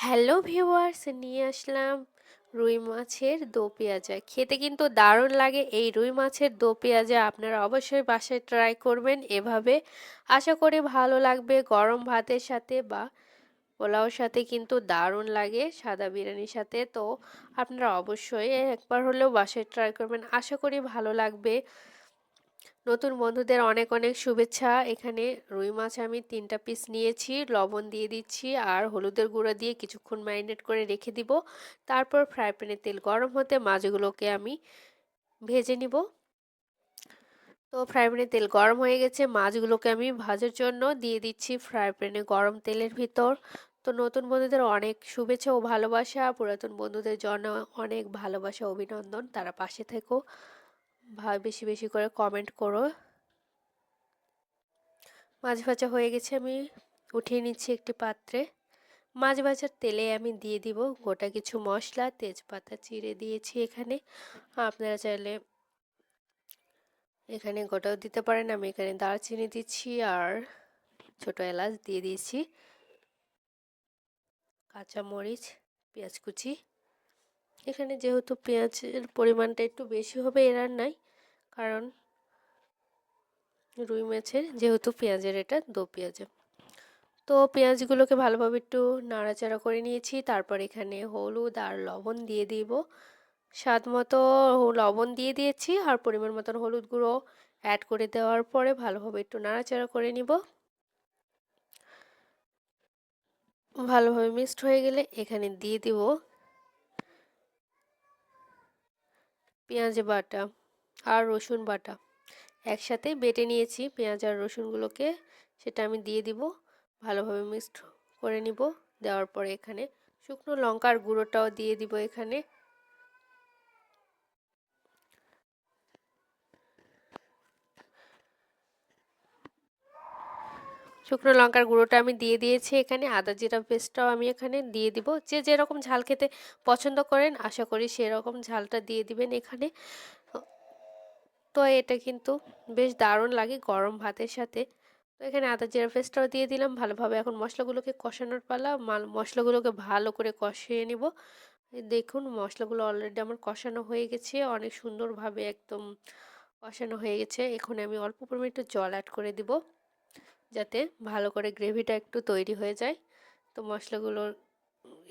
Hello viewers, নিয়ে আসলাম রুই মাছের দো পেঁয়াজা। খেতে কিন্তু দারুণ লাগে এই রুই মাছের দো পেঁয়াজা, আপনারা অবশ্যই বাসায় ট্রাই করবেন এভাবে। আশা করি ভালো লাগবে গরম ভাতের সাথে বা পোলাওর সাথে কিন্তু দারুণ লাগে সাদা বিরিয়ানির সাথে। তো আপনারা অবশ্যই একবার হলেও বাসায় ট্রাই করবেন, আশা করি ভালো লাগবে। নতুন বন্ধুদের অনেক অনেক শুভেচ্ছা। এখানে রুই মাছ আমি তিনটা পিস নিয়েছি, লবণ দিয়ে দিচ্ছি আর হলুদের গুঁড়ো দিয়ে কিছুক্ষণ ম্যারিনেট করে রেখে দিব। তারপর ফ্রাই প্যানে তেল গরম হতে মাছগুলোকে আমি ভেজে নিব। তো ফ্রাই প্যানে তেল গরম হয়ে গেছে, মাছগুলোকে আমি ভাজার জন্য দিয়ে দিচ্ছি ফ্রাই প্যানে গরম তেলের ভিতর। তো নতুন বন্ধুদের অনেক শুভেচ্ছা ও ভালোবাসা, পুরাতন বন্ধুদের জন্য অনেক ভালোবাসা, অভিনন্দন। তারা পাশে থেকো। বেশি বেশি করে কমেন্ট করো। মাছ ভাজা হয়ে গেছে, আমি উঠিয়ে নিচ্ছি একটি পাত্রে। মাছ ভাজার তেলে আমি দিয়ে দিব গোটা কিছু মশলা, তেজপাতা চিড়ে দিয়েছি এখানে। আপনারা চাইলে এখানে গোটাও দিতে পারেন। আমি এখানে দারচিনি দিচ্ছি আর ছোট এলাচ দিয়ে দিয়েছি। কাঁচা মরিচ পেঁয়াজ কুচি। এখানে যেহেতু পেঁয়াজের পরিমাণটা একটু বেশি হবে এ রান্নায় কারণ রুই মাছের যেহেতু পেঁয়াজের এটা, দো পেঁয়াজে। তো পেঁয়াজগুলোকে ভালোভাবে একটু নাড়াচাড়া করে নিয়েছি। তারপর এখানে হলুদ আর লবণ দিয়ে দিব। স্বাদ মতো লবণ দিয়ে দিয়েছি আর পরিমাণ মতন হলুদ গুঁড়ো অ্যাড করে দেওয়ার পরে ভালোভাবে একটু নাড়াচাড়া করে নিব। ভালোভাবে মিক্সড হয়ে গেলে এখানে দিয়ে দিব পেঁয়াজ বাটা আর রসুন বাটা। একসাথে বেটে নিয়েছি পেঁয়াজ আর রসুনগুলোকে। সেটা আমি দিয়ে দিব, ভালোভাবে মিক্সড করে নিব। দেওয়ার পরে এখানে শুকনো লঙ্কার গুঁড়োটাও দিয়ে দিব এখানে। শুকনো লঙ্কার গুঁড়োটা আমি দিয়ে দিয়েছি এখানে। আদা জিরা পেস্টটাও আমি এখানে দিয়ে দিব। যে যেরকম ঝাল খেতে পছন্দ করেন, আশা করি সেরকম ঝালটা দিয়ে দিবেন এখানে। তো এটা কিন্তু বেশ দারুণ লাগে গরম ভাতের সাথে। তো এখানে আদা জিরা পেস্টটাও দিয়ে দিলাম। ভালোভাবে এখন মশলাগুলোকে কষানোর পালা, মাল মশলাগুলোকে ভালো করে কষিয়ে নিব। দেখুন, মশলাগুলো অলরেডি আমার কষানো হয়ে গেছে। অনেক সুন্দরভাবে একদম কষানো হয়ে গেছে। এখন আমি অল্প পরিমাণে একটু জল অ্যাড করে দিব। যাতে ভালো করে গ্রেভিটা একটু তৈরি হয়ে যায়। তো মশলাগুলো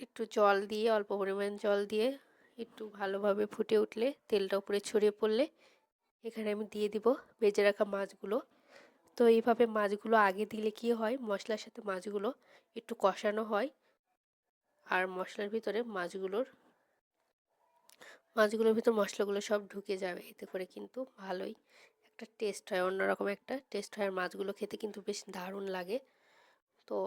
একটু জল দিয়ে, অল্প পরিমাণ জল দিয়ে একটু ভালোভাবে ফুটে উঠলে, তেলটা উপরে ছড়িয়ে পড়লে এখানে আমি দিয়ে দিব ভেজে রাখা মাছগুলো। তো এইভাবে মাছগুলো আগে দিলে কি হয়, মশলার সাথে মাছগুলো একটু কষানো হয় আর মশলার ভিতরে মাছগুলোর মাছগুলোর ভিতর মশলাগুলো সব ঢুকে যাবে। এতে করে কিন্তু ভালোই একটা টেস্ট হয়, অন্যরকম একটা টেস্ট হয়। আর মাছগুলো খেতে কিন্তু বেশ দারুণ লাগে। তো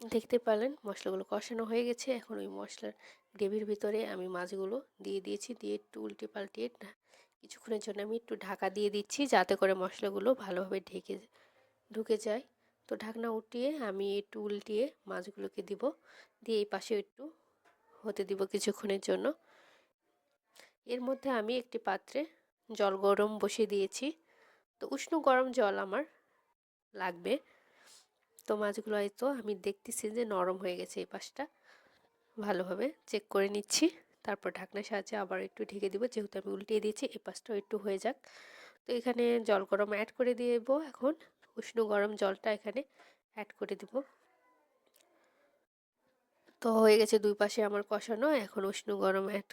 দেখতে পেলেন, মশলাগুলো কষানো হয়ে গেছে। এখন ওই মশলার গ্রেভির ভিতরে আমি মাছগুলো দিয়ে দিয়েছি। দিয়ে একটু উল্টে পাল্টিয়ে কিছুক্ষণের জন্য আমি একটু ঢাকা দিয়ে দিচ্ছি, যাতে করে মশলাগুলো ভালোভাবে ঢেকে ঢুকে যায়। তো ঢাকনা উঠিয়ে আমি একটু উল্টিয়ে মাছগুলোকে দিব। দিয়ে এই পাশে একটু হতে দিব কিছুক্ষণের জন্য। এর মধ্যে আমি একটি পাত্রে জল গরম বসিয়ে দিয়েছি। তো উষ্ণ গরম জল আমার লাগবে। তো মাছগুলো হয়তো আমি দেখতেছি যে নরম হয়ে গেছে এই পাশটা। ভালোভাবে চেক করে নিচ্ছি। তারপর ঢাকনার সাহায্যে আবার একটু ঢেকে দিব, যেহেতু আমি উল্টিয়ে দিয়েছি এই পাশটাও একটু হয়ে যাক। তো এখানে জল গরম অ্যাড করে দিব এখন। উষ্ণ গরম জলটা এখানে অ্যাড করে দিব। তো হয়ে গেছে দুই পাশে আমার কষানো, এখন উষ্ণ গরম অ্যাড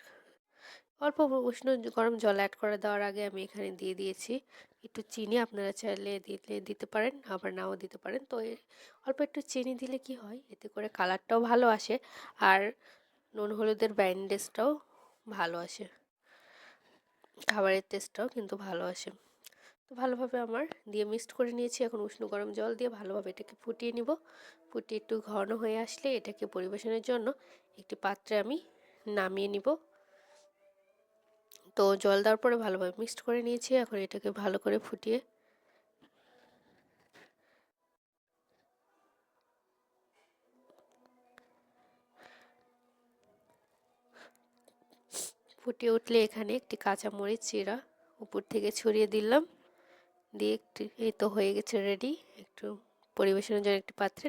অল্প উষ্ণ গরম জল অ্যাড করে দেওয়ার আগে আমি এখানে দিয়ে দিয়েছি। একটু চিনি আপনারা চাইলে দিলে দিতে পারেন, আবার নাও দিতে পারেন। তো অল্প একটু চিনি দিলে কি হয়, এতে করে কালারটাও ভালো আসে আর নুন হলুদের ব্যান্ডেজটাও ভালো আসে। খাবারের টেস্টটাও কিন্তু ভালো আসে। তো ভালোভাবে আমার দিয়ে মিক্সড করে নিয়েছি। এখন উষ্ণ গরম জল দিয়ে ভালোভাবে এটাকে ফুটিয়ে নিব। ফুটিয়ে একটু ঘন হয়ে আসলে এটাকে পরিবেশনের জন্য একটি পাত্রে আমি নামিয়ে নিব। তো জল দেওয়ার পরে ভালোভাবে মিক্সড করে নিয়েছি। এখন এটাকে ভালো করে ফুটিয়ে ফুটিয়ে উঠলে এখানে একটি কাঁচা মরিচ চিরা উপর থেকে ছড়িয়ে দিলাম। দিয়ে একটু, এই তো হয়ে গেছে রেডি একটু পরিবেশনের জন্য একটি পাত্রে